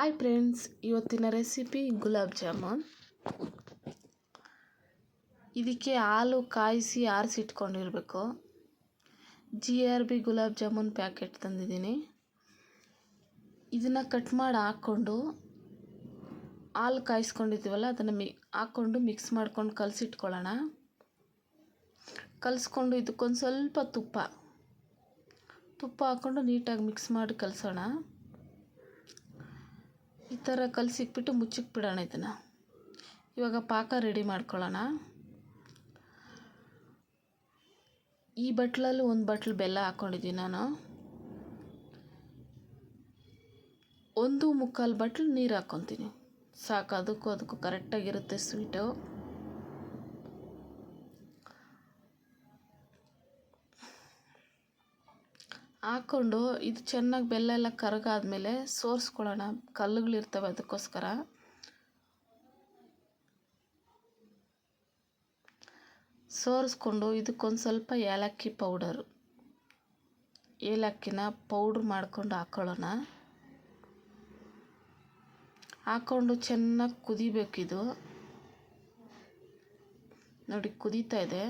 Hi friends ಇವತ್ತಿನ recipe gulab jamun. ಇದಕ್ಕೆ ಹಾಲು ಕಾಯಿಸಿ ಆರಿಸಿಟ್ಕೊಂಡಿರಬೇಕು. G R B gulab jamun packet ತಂದಿದ್ದೀನಿ. ಇದನ್ನು ಕಟ್ ಮಾಡಿ ಹಾಕ್ಕೊಂಡು ಹಾಲು ಕಾಯಿಸ್ಕೊಂಡಿದ್ದೀವಲ್ಲ, ಅದನ್ನು ಮಿ, ಹಾಕ್ಕೊಂಡು ಮಿಕ್ಸ್ ಮಾಡ್ಕೊಂಡು ಕಲಸಿಟ್ಕೊಳ್ಳೋಣ. ಕಲಿಸ್ಕೊಂಡು ಇದಕ್ಕೊಂದು ಸ್ವಲ್ಪ ತುಪ್ಪ. ತುಪ್ಪ ಹಾಕ್ಕೊಂಡು ನೀಟಾಗಿ ಮಿಕ್ಸ್ ಮಾಡಿ ಕಲಸೋಣ. ಈ ಥರ ಕಲಸಿಕ್ಬಿಟ್ಟು ಮುಚ್ಚಿಕ್ಬಿಡೋಣ ಇದನ್ನು. ಇವಾಗ ಪಾಕ ರೆಡಿ ಮಾಡ್ಕೊಳ್ಳೋಣ. ಈ ಬಟ್ಲಲ್ಲಿ ಒಂದು ಬಟ್ಲು ಬೆಲ್ಲ ಹಾಕ್ಕೊಂಡಿದ್ದೀನಿ ನಾನು. ಒಂದು ಮುಕ್ಕಾಲು ಬಟ್ಲು ನೀರು ಹಾಕ್ಕೊತೀನಿ. ಸಾಕು, ಅದಕ್ಕೂ ಅದಕ್ಕೂ ಕರೆಕ್ಟಾಗಿರುತ್ತೆ ಸ್ವೀಟು ಹಾಕ್ಕೊಂಡು ಇದು ಚೆನ್ನಾಗಿ ಬೆಲ್ಲ ಎಲ್ಲ ಕರಗಾದ್ಮೇಲೆ ಸೋರಿಸ್ಕೊಳ್ಳೋಣ. ಕಲ್ಲುಗಳಿರ್ತವೆ ಅದಕ್ಕೋಸ್ಕರ. ಸೋರಿಸ್ಕೊಂಡು ಇದಕ್ಕೊಂದು ಸ್ವಲ್ಪ ಏಲಕ್ಕಿ ಪೌಡರು. ಏಲಕ್ಕಿನ ಪೌಡ್ರ್ ಮಾಡ್ಕೊಂಡು ಹಾಕ್ಕೊಳ್ಳೋಣ ಹಾಕ್ಕೊಂಡು ಚೆನ್ನಾಗಿ ಕುದಿಬೇಕಿದು ನೋಡಿ ಕುದೀತಾ ಇದೆ.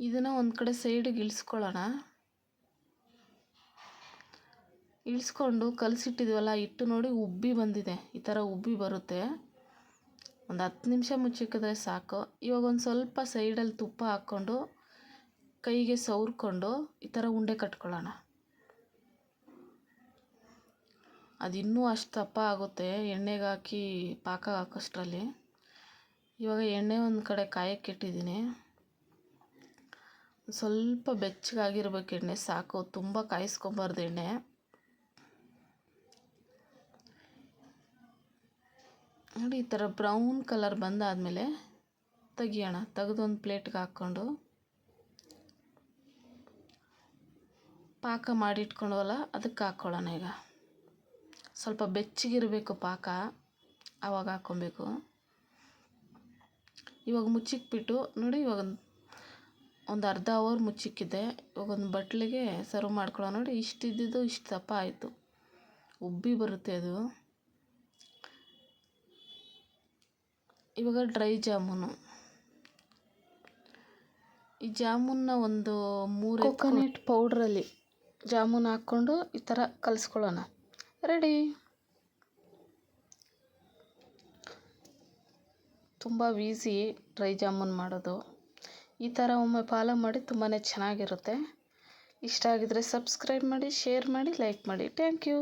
ಇದನ್ನು ಒಂದು ಕಡೆ ಸೈಡಿಗೆ ಇಳಿಸ್ಕೊಳ್ಳೋಣ. ಇಳಿಸ್ಕೊಂಡು ಕಲಸಿಟ್ಟಿದ್ವಲ್ಲ ಹಿಟ್ಟು ನೋಡಿ ಉಬ್ಬಿ ಬಂದಿದೆ. ಈ ಥರ ಉಬ್ಬಿ ಬರುತ್ತೆ. ಒಂದು ಹತ್ತು ನಿಮಿಷ ಮುಚ್ಚಿಕ್ಕಿದ್ರೆ ಸಾಕು. ಇವಾಗ ಒಂದು ಸ್ವಲ್ಪ ಸೈಡಲ್ಲಿ ತುಪ್ಪ ಹಾಕ್ಕೊಂಡು, ಕೈಗೆ ಸವರ್ಕೊಂಡು ಈ ಥರ ಉಂಡೆ ಕಟ್ಕೊಳ್ಳೋಣ. ಅದು ಇನ್ನೂ ಅಷ್ಟು ದಪ್ಪ ಆಗುತ್ತೆ. ಎಣ್ಣೆಗೆ ಹಾಕಿ ಪಾಕ ಹಾಕೋಷ್ಟರಲ್ಲಿ. ಇವಾಗ ಎಣ್ಣೆ ಒಂದು ಕಡೆ ಕಾಯಕ್ಕೆ ಇಟ್ಟಿದ್ದೀನಿ. ಸ್ವಲ್ಪ ಬೆಚ್ಚಗಾಗಿರ್ಬೇಕು ಎಣ್ಣೆ, ಸಾಕು. ತುಂಬ ಕಾಯಿಸ್ಕೊಬಾರ್ದು ಎಣ್ಣೆ. ನೋಡಿ, ಈ ಥರ ಬ್ರೌನ್ ಕಲರ್ ಬಂದಾದಮೇಲೆ ತೆಗಿಯೋಣ. ತೆಗೆದು ಒಂದು ಪ್ಲೇಟ್ಗೆ ಹಾಕ್ಕೊಂಡು. ಪಾಕ ಮಾಡಿಟ್ಕೊಂಡವಲ್ಲ, ಅದಕ್ಕೆ ಹಾಕ್ಕೊಳ್ಳೋಣ ಈಗ. ಸ್ವಲ್ಪ ಬೆಚ್ಚಗಿರಬೇಕು ಪಾಕ. ಆವಾಗ ಹಾಕ್ಕೊಬೇಕು. ಇವಾಗ ಮುಚ್ಚಿಕ್ಬಿಟ್ಟು ನೋಡಿ, ಇವಾಗ ಒಂದು ಅರ್ಧ ಅವರ್ ಮುಚ್ಚಿಕ್ಕಿದೆ. ಇವಾಗ ಒಂದು ಬಟ್ಲಿಗೆ ಸರ್ವ್ ಮಾಡ್ಕೊಳ್ಳೋಣ. ನೋಡಿ, ಇಷ್ಟು ಇದ್ದಿದ್ದು ಇಷ್ಟು ದಪ್ಪ ಆಯಿತು. ಉಬ್ಬಿ ಬರುತ್ತೆ ಅದು. ಇವಾಗ ಡ್ರೈ ಜಾಮೂನು. ಈ ಜಾಮೂನ್ನ ಒಂದು ಮೂರು ಕೊಕೊನೆಟ್ ಪೌಡ್ರಲ್ಲಿ ಜಾಮೂನ್ ಹಾಕ್ಕೊಂಡು ಈ ಥರ ಕಲಿಸ್ಕೊಳ್ಳೋಣ. ರೆಡಿ. ತುಂಬ ಈಸಿ ಡ್ರೈ ಜಾಮೂನ್ ಮಾಡೋದು. ಈ ಥರ ಒಮ್ಮೆ ಫಾಲೋ ಮಾಡಿ ತುಂಬಾ ಚೆನ್ನಾಗಿರುತ್ತೆ. ಇಷ್ಟ ಆಗಿದ್ದರೆ ಸಬ್ಸ್ಕ್ರೈಬ್ ಮಾಡಿ, ಶೇರ್ ಮಾಡಿ, ಲೈಕ್ ಮಾಡಿ. Thank you.